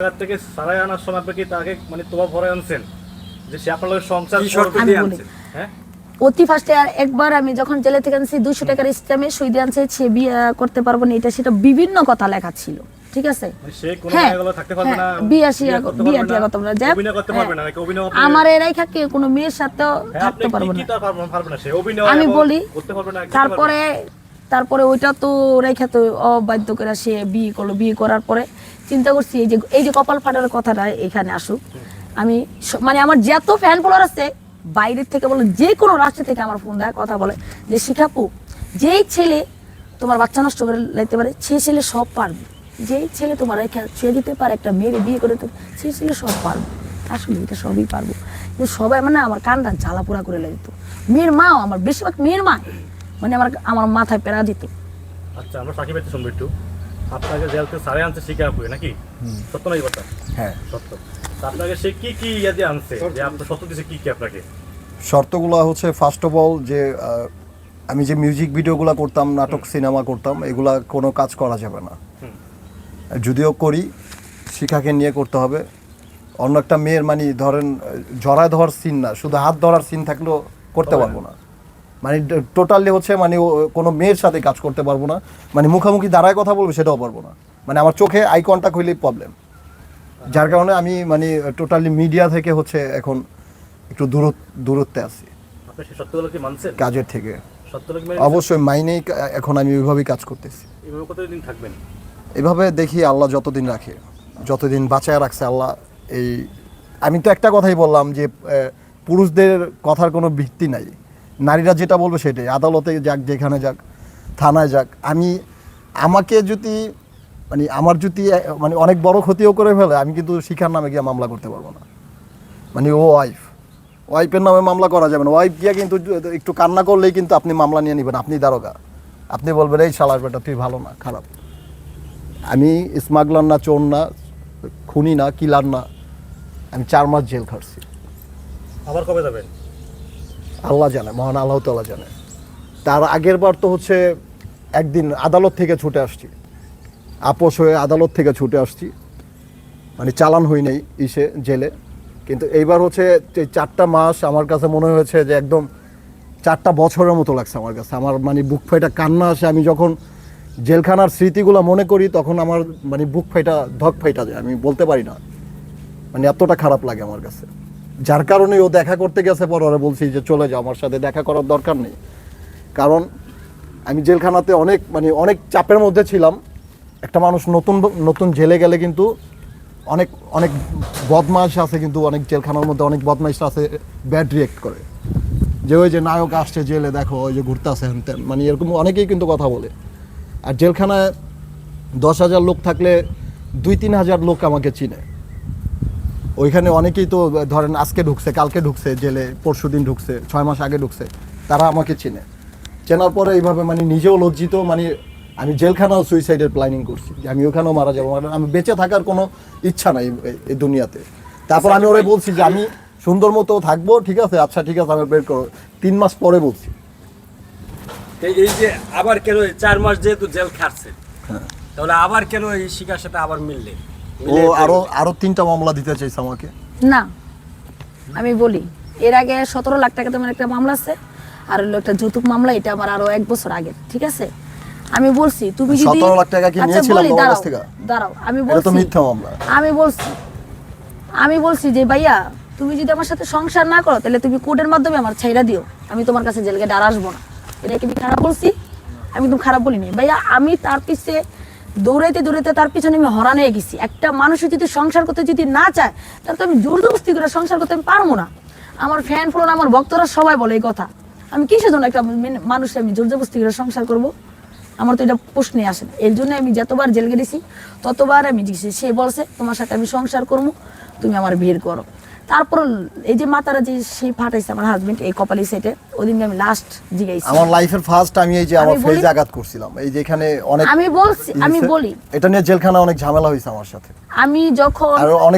জায়গা থেকে সারাই আনার সময় আপনি কি তাকে মানে তোমার ভরে আনছেন যে সে আপনার লগে সংসার করবে? আনছেন? হ্যাঁ অতি ফার্স্টে আর একবার আমি যখন জেলে থেকে আনছি দুশো টাকার ইসলামে সই দিয়ে আনছে সে বিয়ে করতে পারব না এটা সেটা বিভিন্ন কথা লেখা ছিল ঠিক আছে মানে সে কোনো হ্যাঁ, জায়গাগুলো থাকতে পারবে না হ্যাঁ, হ্যাঁ। আমার এরাই থাকে কোনো মেয়ের হ্যাঁ, থাকতে পারব না কি তা পারবে- পারবে না সে অভিনয় আমি বলি করতে পারবে না কি তারপরে তারপরে ওইটা তো রেখা তো অবাধ্য করে সে বিয়ে করল বিয়ে করার পরে চিন্তা করছি, এই যে এই যে কপাল ফাটার কথাটা এখানে আসুক। আমি মানে আমার যত ফ্যান ফলোয়ার আছে, বাইরের থেকে বলে, যে কোনো রাষ্ট্র থেকে আমার ফোন দেয়, কথা বলে। যে শিখাপু যেই ছেলে তোমার বাচ্চা নষ্ট করে লাইতে পারে, সে ছেলে সব পারবে। যেই ছেলে তোমার ছুঁয়ে দিতে পারে, একটা মেয়ের বিয়ে করে দেবে সেই ছেলে সব পারবে। আসলে এটা সবই পারব। কিন্তু সবাই মানে আমার কানটা জ্বালাপোড়া করে লাগতো মেয়ের মাও আমার, বেশিরভাগ মেয়ের মা মানে আমার আমার মাথায় পেরা দিত। আচ্ছা একটু। আপনাকে জেল থেকে সারে আনছে শিখে আপু নাকি? সত্য নাই কথা? হ্যাঁ। সত্য। আপনাকে সে কি কি ইয়া দিয়ে আনছে? যে আপনার সত্য দিছে কি কি আপনাকে? শর্তগুলো হচ্ছে ফার্স্ট অফ অল যে আমি যে মিউজিক ভিডিওগুলো করতাম নাটক সিনেমা করতাম এগুলা কোনো কাজ করা যাবে না। যদিও করি শিখাকে নিয়ে করতে হবে। অন্য একটা মেয়ের মানে ধরেন জড়ায় ধরার সিন না শুধু হাত ধরার সিন থাকলেও করতে পারব না। মানে টোটালি হচ্ছে মানে কোনো মেয়ের সাথে কাজ করতে পারব না। মানে মুখামুখি দাঁড়ায় কথা বলবে সেটাও পারব না। মানে আমার চোখে আই কন্ট্যাক্ট হইলেই প্রবলেম যার কারণে আমি মানে টোটালি মিডিয়া থেকে হচ্ছে এখন একটু দূরত দূরত্বে আছি। কাজের থেকে। অবশ্যই মাইনেই এখন আমি ওইভাবেই কাজ করতেছি। এভাবে দেখি আল্লাহ যতদিন রাখে যতদিন বাঁচায় রাখছে আল্লাহ এই আমি তো একটা কথাই বললাম যে পুরুষদের কথার কোনো ভিত্তি নাই। নারীরা যেটা বলবে সেটাই, আদালতে যাক, যেখানে যাক, থানায় যাক। আমি, আমাকে যদি মানে আমার যদি মানে অনেক বড় ক্ষতিও করে ফেলে, আমি কিন্তু শিখার নামে গিয়ে মামলা করতে পারব না। মানে ও ওয়াইফ, ওয়াইফের নামে মামলা করা যাবে না। ওয়াইফ গিয়ে কিন্তু একটু কান্না করলেই কিন্তু আপনি মামলা নিয়ে নেবেন, আপনি দারোগা। আপনি বলবেন, এই শালার বেটা, তুই ভালো না, খারাপ। আমি স্মাগলার না, চোর না, খুনি না, কিলার না, আমি চার মাস জেল খাটছি। আবার কবে যাবেন? আল্লাহ জানে, মহান আল্লাহ তাল্লাহ জানে। তার আগের বার তো হচ্ছে একদিন আদালত থেকে ছুটে আসছি। আপোষ হয়ে আদালত থেকে ছুটে আসছি। মানে চালান হই নাই ইসে, জেলে। কিন্তু এইবার হচ্ছে এই চারটা মাস আমার কাছে মনে হয়েছে যে একদম চারটা বছরের মতো লাগছে আমার কাছে। আমার মানে বুক ফাইটা কান্না আসে। আমি যখন জেলখানার স্মৃতিগুলো মনে করি, তখন আমার মানে বুক ফাইটা, ধক ফাইটা যায়। আমি বলতে পারি না। মানে এতটা খারাপ লাগে আমার কাছে। যার কারণে ও দেখা করতে গেছে পর ওরা বলছি যে চলে যাও, আমার সাথে দেখা করার দরকার নেই। কারণ আমি জেলখানাতে অনেক মানে অনেক চাপের মধ্যে ছিলাম। একটা মানুষ নতুন নতুন জেলে গেলে কিন্তু অনেক অনেক বদমাশ আছে কিন্তু, অনেক জেলখানার মধ্যে অনেক বদমাইশ আছে ব্যাড রিয়েক্ট করে। যে ওই যে নায়ক আসছে জেলে, দেখো, ওই যে ঘুরতে আসে হ্যান ত্যান। মানে এরকম অনেকেই কিন্তু কথা বলে। আর জেলখানায় দশ হাজার লোক থাকলে দুই তিন হাজার লোক আমাকে চিনে। ওইখানে অনেকেই তো ধরেন আজকে ঢুকছে কালকে ঢুকছে জেলে পরশু দিন ঢুকছে ছয় মাস আগে ঢুকছে তারা আমাকে চেনে। চেনার পরে এইভাবে মানে নিজেও লজ্জিত মানে আমি জেলখানাও সুইসাইডের প্ল্যানিং করছি যে আমি ওখানেও মারা যাব। মানে আমি বেঁচে থাকার কোনো ইচ্ছা নাই এই- দুনিয়াতে। তারপর আমি ওরাই বলছি যে আমি সুন্দর মতো থাকব ঠিক আছে? আচ্ছা ঠিক আছে আমি বের করো। তিন মাস পরে বলছি। এই যে আবার কেন চার মাস যেহেতু জেল খাটছে হ্যাঁ। তাহলে আবার কেন এই শিকার সাথে আবার মিললে? ও আরও আরও তিনটা মামলা দিতে চাইছে আমাকে। না আমি বলি এর আগে সতেরো লাখ টাকা তোমার একটা মামলা আছে আর হলো একটা যৌতুক মামলা এটা আমার আরও এক বছর আগে ঠিক আছে? আমি বলছি তুমি যদি 17 লাখ টাকা কি আচ্ছা, নিয়েছিলাম বলি, কাছ দাঁড়াও, থেকে? দাঁড়াও আমি এটা তো মিথ্যা মামলা। আমি বলছি আমি বলছি যে ভাইয়া তুমি যদি আমার সাথে সংসার না করো তাহলে তুমি কোর্টের মাধ্যমে আমার ছাইরা দিও। আমি তোমার কাছে জেলকে ডার আসব না। এটা কি আমি খারাপ বলছি? আমি একদম খারাপ বলিনি। ভাইয়া আমি তার পিছে দৌড়াইতে দৌড়াইতে তার পিছনে আমি হরান হয়ে গেছি। একটা মানুষের যদি সংসার করতে যদি না চায়, তাহলে তো আমি জোর জবস্তি করে সংসার করতে আমি পারব না। আমার ফ্যান ফ্লোর আমার ভক্তরা সবাই বলে এই কথা। আমি কিসের জন্য একটা মেন- মানুষ আমি জোর জবস্তি করে সংসার করব? আমার তো এটা প্রশ্নে আসে না এর জন্য আমি যতবার জেল গেছি ততবার আমি সে বলছে, তোমার সাথে আমি সংসার করব, তুমি আমার বিয়ের করো। তারপর এই যে মাতারা যে সেই ফাটাইছে আমার হাজবেন্ড এই কপালি সেটে ওই দিনকে আমি লাস্ট জিগাইছি আমার লাইফের ফার্স্ট আমি এই যে আমার ফেজ আঘাত করছিলাম। এই যে এখানে অনেক আমি বলছি আমি বলি। এটা নিয়ে জেলখানা অনেক ঝামেলা হয়েছে আমার সাথে। আমি যখন আর অনেকে